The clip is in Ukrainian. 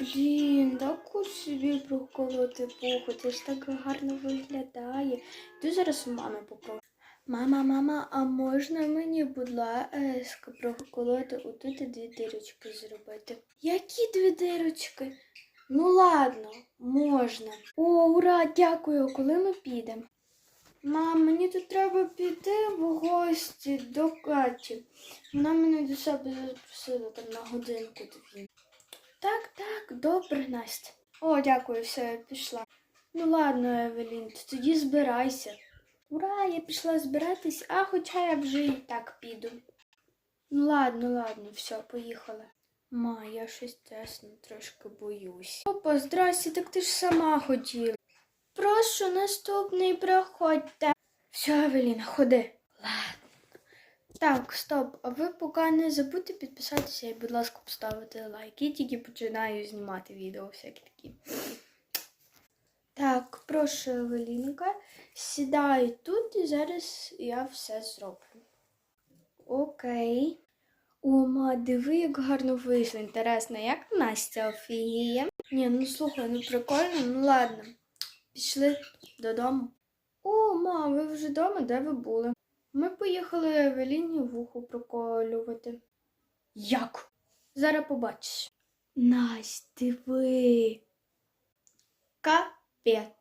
Блін, таку собі проколоти пуху, це ж так гарно виглядає. Ти зараз у мами попрошу. Мама, мама, а можна мені, будь ласка, проколоти отут дві дирочки зробити? Які дві дирочки? Ну ладно, можна. О, ура, дякую, коли ми підемо? Мам, мені тут треба піти в гості до Каті. Вона мене до себе запросила там на годинку дві. Так, добре, Настя. О, дякую, все, я пішла. Ну ладно, Евелін, то тоді збирайся. Ура, я пішла збиратись, а хоча я вже і так піду. Ну ладно, ладно, все, поїхала. Ма, я щось чесно трошки боюсь. Опа, здрасте, так ти ж сама хотіла. Прошу, наступний проходьте. Все, Евеліна, ходи. Ладно. Так, стоп. А ви поки не забудьте підписатися і, будь ласка, поставити лайк. Я тільки починаю знімати відео всякі такі. Так, прошу, Евелінка, сідай тут і зараз я все зроблю. Окей. О, ма, диви, як гарно вийшло. Інтересно, як Настя офігіє? Ні, ну слухай, ну прикольно, ну ладно. Пішли додому. О, ма, ви вже вдома, де ви були? Ми поїхали Евеліні вухо проколювати. Як? Зараз побачиш. Настя, диви. Капець.